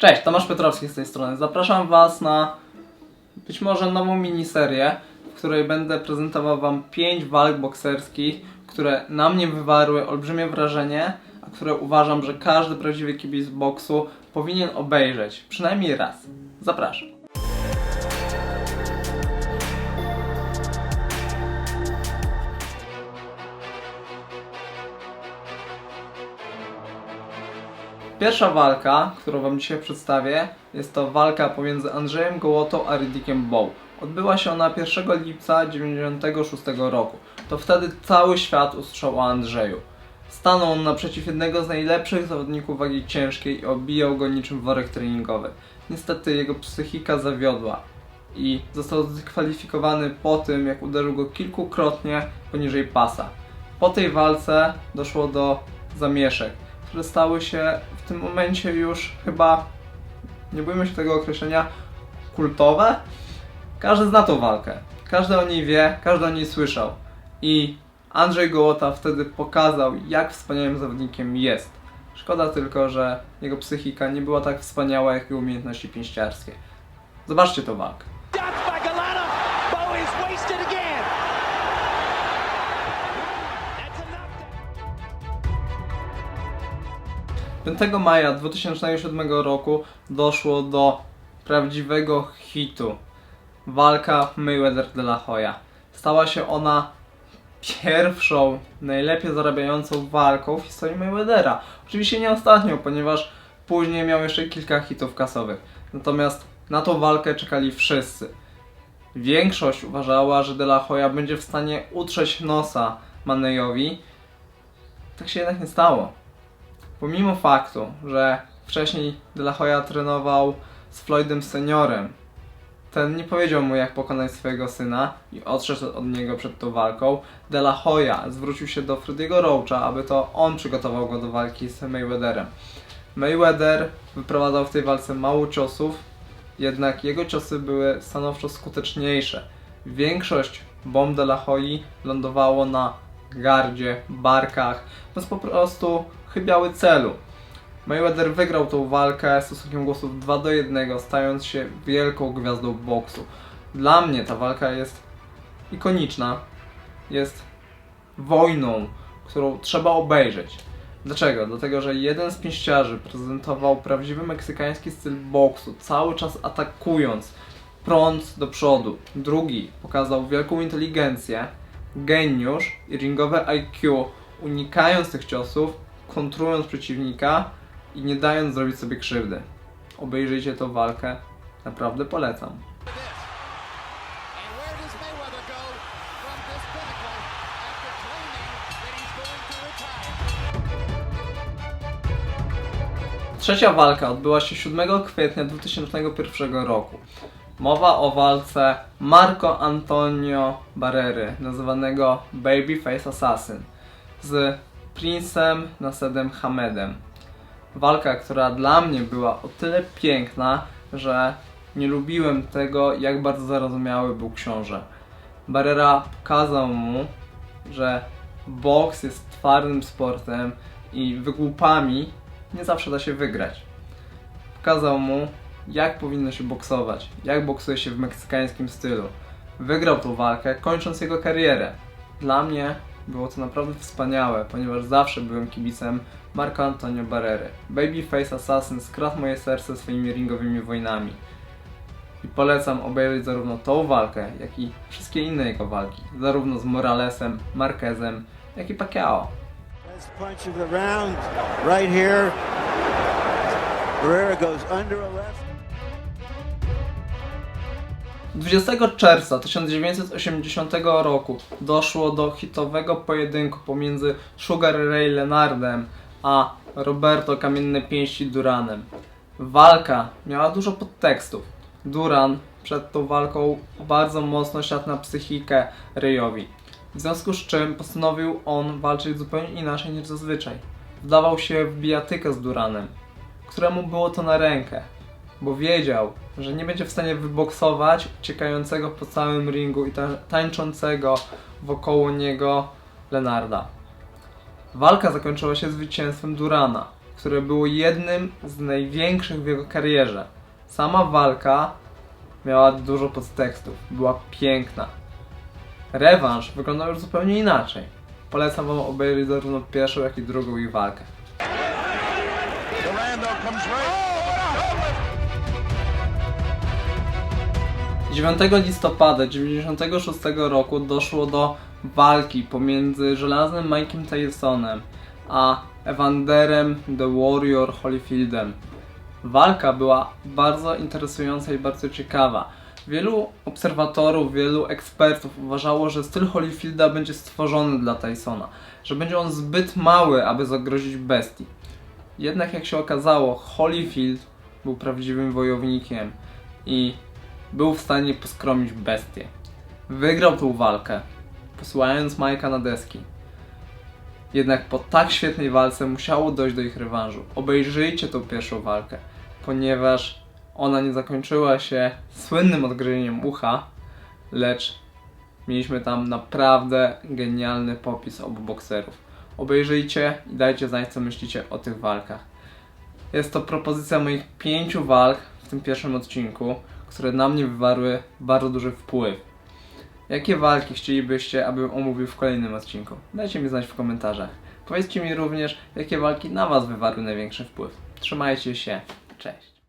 Cześć, Tomasz Piotrowski z tej strony. Zapraszam Was na być może nową miniserię, w której będę prezentował Wam 5 walk bokserskich, które na mnie wywarły olbrzymie wrażenie, a które uważam, że każdy prawdziwy kibic boksu powinien obejrzeć przynajmniej raz. Zapraszam. Pierwsza walka, którą Wam dzisiaj przedstawię, jest to walka pomiędzy Andrzejem Gołotą a Riddikiem Bow. Odbyła się ona 1 lipca 1996 roku. To wtedy cały świat usłyszał o Andrzeju. Stanął on naprzeciw jednego z najlepszych zawodników wagi ciężkiej i obijał go niczym worek treningowy. Niestety jego psychika zawiodła i został dyskwalifikowany po tym, jak uderzył go kilkukrotnie poniżej pasa. Po tej walce doszło do zamieszek, które stały się w tym momencie już chyba, nie bójmy się tego określenia, kultowe. Każdy zna tą walkę, każdy o niej wie, każdy o niej słyszał. I Andrzej Gołota wtedy pokazał, jak wspaniałym zawodnikiem jest. Szkoda tylko, że jego psychika nie była tak wspaniała, jak jego umiejętności pięściarskie. Zobaczcie tą walkę. 5 maja 2007 roku doszło do prawdziwego hitu. Walka Mayweather de la Hoya. Stała się ona pierwszą, najlepiej zarabiającą walką w historii Mayweathera. Oczywiście nie ostatnią, ponieważ później miał jeszcze kilka hitów kasowych. Natomiast na tą walkę czekali wszyscy. Większość uważała, że De La Hoya będzie w stanie utrzeć nosa Manejowi. Tak się jednak nie stało. Pomimo faktu, że wcześniej De La Hoya trenował z Floydem Seniorem, ten nie powiedział mu jak pokonać swojego syna i odszedł od niego przed tą walką. De La Hoya zwrócił się do Frediego Roacha, aby to on przygotował go do walki z Mayweatherem. Mayweather wyprowadzał w tej walce mało ciosów, jednak jego ciosy były stanowczo skuteczniejsze. Większość bomb De La Hoyi lądowało na gardzie, barkach, więc po prostu chybiały celu. Mayweather wygrał tą walkę stosunkiem głosów 2 do 1, stając się wielką gwiazdą boksu. Dla mnie ta walka jest ikoniczna, jest wojną, którą trzeba obejrzeć. Dlaczego? Dlatego, że jeden z pięściarzy prezentował prawdziwy meksykański styl boksu, cały czas atakując, prąd do przodu. Drugi pokazał wielką inteligencję, geniusz i ringowe IQ, unikając tych ciosów, kontrując przeciwnika i nie dając zrobić sobie krzywdy. Obejrzyjcie tą walkę, naprawdę polecam. Trzecia walka odbyła się 7 kwietnia 2001 roku. Mowa o walce Marco Antonio Barrery, nazywanego Babyface Assassin, z Princem Nasedem Hamedem. Walka, która dla mnie była o tyle piękna, że nie lubiłem tego, jak bardzo zarozumiały był książę. Barrera pokazał mu, że boks jest twardym sportem i wygłupami nie zawsze da się wygrać. Pokazał mu, jak powinno się boksować, jak boksuje się w meksykańskim stylu. Wygrał tą walkę, kończąc jego karierę. Dla mnie było to naprawdę wspaniałe, ponieważ zawsze byłem kibicem Marco Antonio Barrery. Babyface Assassin skradł moje serce swoimi ringowymi wojnami. I polecam obejrzeć zarówno tą walkę, jak i wszystkie inne jego walki. Zarówno z Moralesem, Marquezem, jak i Pacquiao. Punch of the round, right here. Barrera goes under a left. 20 czerwca 1980 roku doszło do hitowego pojedynku pomiędzy Sugar Ray Leonardem a Roberto Kamienne Pięści Duranem. Walka miała dużo podtekstów. Duran przed tą walką bardzo mocno siadł na psychikę Rayowi. W związku z czym postanowił on walczyć zupełnie inaczej niż zazwyczaj. Wdawał się w bijatykę z Duranem, któremu było to na rękę bo wiedział, że nie będzie w stanie wyboksować uciekającego po całym ringu i ta- tańczącego wokoło niego Lenarda. Walka zakończyła się zwycięstwem Durana, które było jednym z największych w jego karierze. Sama walka miała dużo podtekstów, była piękna. Rewanż wyglądał już zupełnie inaczej. Polecam wam obejrzeć zarówno pierwszą, jak i drugą ich walkę. Durando comes right. 9 listopada 1996 roku doszło do walki pomiędzy żelaznym Mike'em Tysonem a Evanderem The Warrior Holyfieldem. Walka była bardzo interesująca i bardzo ciekawa. Wielu obserwatorów, wielu ekspertów uważało, że styl Holyfielda będzie stworzony dla Tysona, że będzie on zbyt mały, aby zagrozić bestii. Jednak jak się okazało, Holyfield był prawdziwym wojownikiem i był w stanie poskromić bestię. Wygrał tą walkę, posyłając Majka na deski. Jednak po tak świetnej walce musiało dojść do ich rewanżu. Obejrzyjcie tą pierwszą walkę, ponieważ ona nie zakończyła się słynnym odgryzieniem ucha, lecz mieliśmy tam naprawdę genialny popis obu bokserów. Obejrzyjcie i dajcie znać, co myślicie o tych walkach. Jest to propozycja moich pięciu walk w tym pierwszym odcinku, które na mnie wywarły bardzo duży wpływ. Jakie walki chcielibyście, abym omówił w kolejnym odcinku? Dajcie mi znać w komentarzach. Powiedzcie mi również, jakie walki na Was wywarły największy wpływ. Trzymajcie się. Cześć.